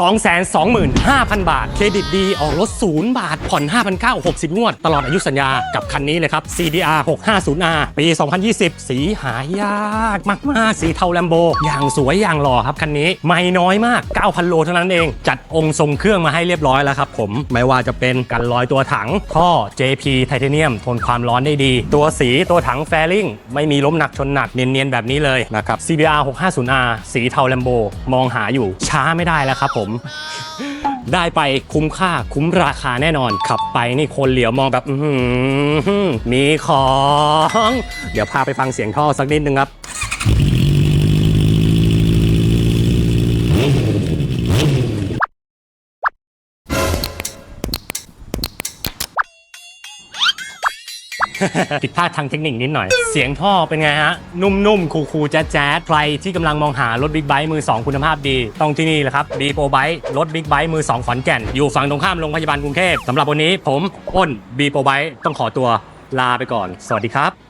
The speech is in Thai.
225,000 บาท เครดิตดีออกรถ 0 บาท ผ่อน 5,900 60 งวด ตลอดอายุสัญญากับคันนี้เลยครับ CDR 650R ปี 2020 สีหายากมาก ๆ สีเทาแลมโบ อย่างสวยอย่างหล่อครับคันนี้ ไม่น้อยมาก 9,000 โลเท่านั้นเอง จัดองค์ทรงเครื่องมาให้เรียบร้อยแล้วครับผม ไม่ว่าจะเป็นกันลอยตัวถังท่อ JP ไทเทเนียม ทนความร้อนได้ดี ตัวสีตัวถังแฟลิงไม่มีล้มหนักชนหนักเนียนๆแบบนี้เลยนะครับ CBR 650R สีเทาแลมโบมองหาอยู่ช้าไม่ได้แล้วครับผมได้ไปคุ้มค่าคุ้มราคาแน่นอน ขับไปนี่คนเหลียวมองแบบมีของ เดี๋ยวพาไปฟังเสียงท่อสักนิดนึงครับ ผิดพลาดทางเทคนิคนิดหน่อย เสียงท่อเป็นไงฮะ นุ่มๆ คูลๆแจ๊ดๆใครที่กำลังมองหารถบิ๊กไบค์มือ 2 คุณภาพดี ต้องที่นี่แหละครับบีโปไบค์รถบิ๊กไบค์มือ 2 ขอนแก่น อยู่ฝั่งตรงข้ามโรงพยาบาลกรุงเทพสำหรับวันนี้ผมอ้นบีโปไบค์ต้องขอตัวลาไปก่อน สวัสดีครับ